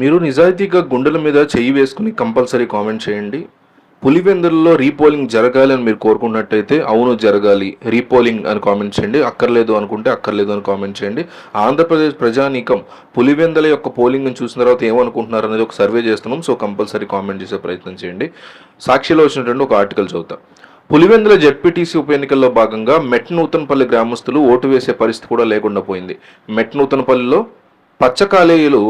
మీరు నిజాయితీగా గుండెల మీద చెయ్యి వేసుకుని కంపల్సరీ కామెంట్ చేయండి. పులివెందుల్లో రీపోలింగ్ జరగాలి అని మీరు కోరుకున్నట్టయితే అవును జరగాలి. రీపోలింగ్ అని కామెంట్ చేయండి. అక్కర్లేదు అనుకుంటే అక్కర్లేదు అని కామెంట్ చేయండి. ఆంధ్రప్రదేశ్ ప్రజానీకం పులివెందుల యొక్క పోలింగ్ని చూసిన తర్వాత ఏమనుకుంటున్నారు అనేది ఒక సర్వే చేస్తున్నాం. సో కంపల్సరీ కామెంట్ చేసే ప్రయత్నం చేయండి. సాక్షిలో వచ్చినటువంటి ఒక ఆర్టికల్ చదువుతా. పులివెందుల జెడ్పీటీసీ ఉప ఎన్నికల్లో భాగంగా మెట్ నూతనపల్లి గ్రామస్తులు ఓటు వేసే పరిస్థితి కూడా లేకుండా పోయింది. మెట్ నూతనపల్లిలో పచ్చకాలేయులు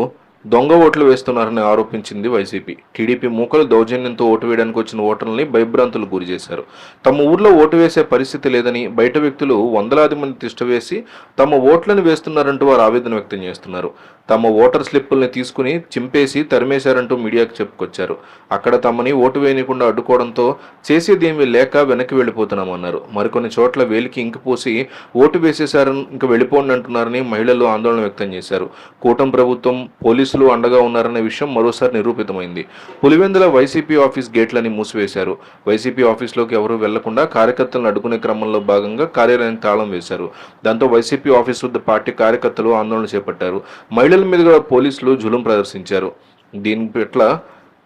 దొంగ ఓట్లు వేస్తున్నారని ఆరోపించింది వైసీపీ. టీడీపీ మూకలు దౌర్జన్యంతో ఓటు వేయడానికి వచ్చిన ఓటర్లని భయభ్రాంతులు గురి చేశారు. తమ ఊర్లో ఓటు వేసే పరిస్థితి లేదని బయట వ్యక్తులు వందలాది మంది తిష్టవేసి తమ ఓట్లను వేస్తున్నారంటూ వారు ఆవేదన వ్యక్తం చేస్తున్నారు. తమ ఓటర్ స్లిప్పుల్ని తీసుకుని చింపేసి తరిమేశారంటూ మీడియాకు చెప్పుకొచ్చారు. అక్కడ తమని ఓటు వేయకుండా అడ్డుకోవడంతో చేసేదేమీ లేక వెనక్కి వెళ్ళిపోతున్నామన్నారు. మరికొన్ని చోట్ల వేలికి ఇంకిపోసి ఓటు వేసేశారని ఇంక వెళ్ళిపోండి అంటున్నారని మహిళలు ఆందోళన వ్యక్తం చేశారు. కూటమి ప్రభుత్వం పోలీసులు అండగా ఉన్నారనే విషయం మరోసారి నిరూపితమైంది. పులివెందుల వైసీపీ ఆఫీస్ గేట్లని మూసివేశారు. వైసీపీ ఆఫీస్లోకి ఎవరూ వెళ్ళకుండా కార్యకర్తలను అడ్డుకునే క్రమంలో భాగంగా కార్యాలయానికి తాళం వేశారు. దాంతో వైసీపీ ఆఫీస్ వద్ద పార్టీ కార్యకర్తలు ఆందోళన చేపట్టారు. మహిళల మీద పోలీసులు జులుం ప్రదర్శించారు. దీని పట్ల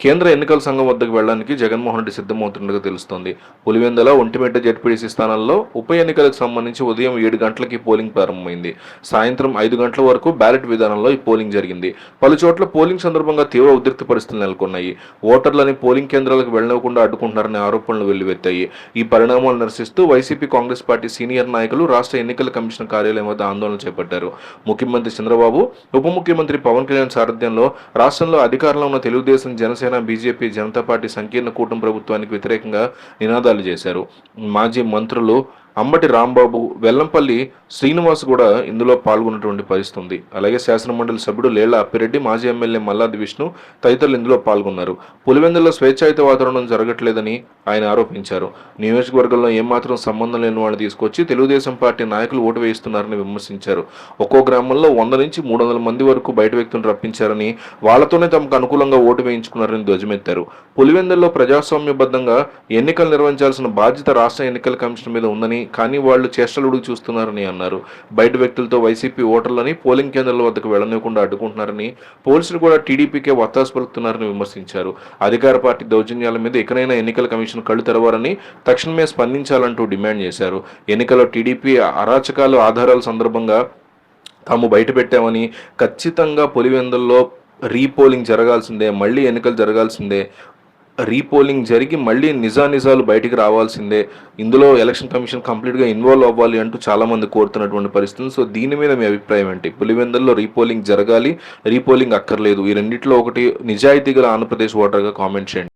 కేంద్ర ఎన్నికల సంఘం వద్దకు వెళ్ళడానికి జగన్మోహన్ రెడ్డి సిద్ధమవుతున్నట్టుగా తెలుస్తోంది. పులివెందుల ఒంటిమిట్ట జడ్పీడీసీ స్థానాల్లో ఉప ఎన్నికలకు సంబంధించి ఉదయం ఏడు గంటలకి పోలింగ్ ప్రారంభమైంది. సాయంత్రం ఐదు గంటల వరకు బ్యాలెట్ విధానంలో ఈ పోలింగ్ జరిగింది. పలు చోట్ల పోలింగ్ సందర్భంగా తీవ్ర ఉద్రిక్త పరిస్థితులు నెలకొన్నాయి. ఓటర్లని పోలింగ్ కేంద్రాలకు వెళ్ళకుండా అడ్డుకుంటున్నారనే ఆరోపణలు వెల్లువెత్తాయి. ఈ పరిణామాలు నిరసిస్తూ వైసీపీ కాంగ్రెస్ పార్టీ సీనియర్ నాయకులు రాష్ట్ర ఎన్నికల కమిషన్ కార్యాలయం వద్ద ఆందోళన చేపట్టారు. ముఖ్యమంత్రి చంద్రబాబు ఉప ముఖ్యమంత్రి పవన్ కళ్యాణ్ సారథ్యంలో రాష్ట్రంలో అధికారంలో ఉన్న తెలుగుదేశం జనసేన బీజేపీ జనతా పార్టీ సంకీర్ణ కూటమి ప్రభుత్వానికి వ్యతిరేకంగా నినాదాలు చేశారు. మాజీ మంత్రులు అంబటి రాంబాబు వెల్లంపల్లి శ్రీనివాస్ కూడా ఇందులో పాల్గొన్నటువంటి పరిస్థితి ఉంది అలాగే శాసనమండలి సభ్యుడు లేళ్ళ అప్పిరెడ్డి మాజీ ఎమ్మెల్యే మల్లాది విష్ణు తదితరులు ఇందులో పాల్గొన్నారు. పులివెందుల్లో స్వేచ్ఛాయుత వాతావరణం జరగట్లేదని ఆయన ఆరోపించారు. నియోజకవర్గంలో ఏమాత్రం సంబంధం లేని వాడిని తీసుకొచ్చి తెలుగుదేశం పార్టీ నాయకులు ఓటు వేయిస్తున్నారని విమర్శించారు. ఒక్కో గ్రామంలో వంద నుంచి మూడు వందల మంది వరకు బయట వ్యక్తులను రప్పించారని వాళ్ళతోనే తమకు అనుకూలంగా ఓటు వేయించుకున్నారని ధ్వజమెత్తారు. పులివెందుల్లో ప్రజాస్వామ్యబద్ధంగా ఎన్నికలు నిర్వహించాల్సిన బాధ్యత రాష్ట్ర ఎన్నికల కమిషన్ మీద ఉందని కానీ వాళ్ళు చేష్టలుడికి చూస్తున్నారని అన్నారు. బయట వ్యక్తులతో వైసీపీ ఓటర్లని పోలింగ్ కేంద్రాల వద్దకు వెళ్ళనివ్వకుండా అడ్డుకుంటున్నారని పోలీసులు కూడా టీడీపీకే వత్తాసు పలుకుతున్నారని విమర్శించారు. అధికార పార్టీ దౌర్జన్యాల మీద ఇకనైనా ఎన్నికల కమిషన్ కళ్ళు తెరవారని తక్షణమే స్పందించాలంటూ డిమాండ్ చేశారు. ఎన్నికల్లో టీడీపీ అరాచకాలు ఆధారాల సందర్భంగా తాము బయటపెట్టామని ఖచ్చితంగా పులివెందుల్లో రీపోలింగ్ జరగాల్సిందే మళ్ళీ ఎన్నికలు జరగాల్సిందే రీపోలింగ్ జరిగి మళ్ళీ నిజానిజాలు బయటికి రావాల్సిందే. ఇందులో ఎలక్షన్ కమిషన్ కంప్లీట్గా ఇన్వాల్వ్ అవ్వాలి అంటూ చాలామంది కోరుతున్నటువంటి పరిస్థితి. సో దీని మీద మీ అభిప్రాయం ఏంటి? పులివెందుల్లో రీపోలింగ్ జరగాలి రీపోలింగ్ అక్కర్లేదు. ఈ రెండిట్లో ఒకటి నిజాయితీ గల ఆంధ్రప్రదేశ్ ఓటర్గా కామెంట్ చేయండి.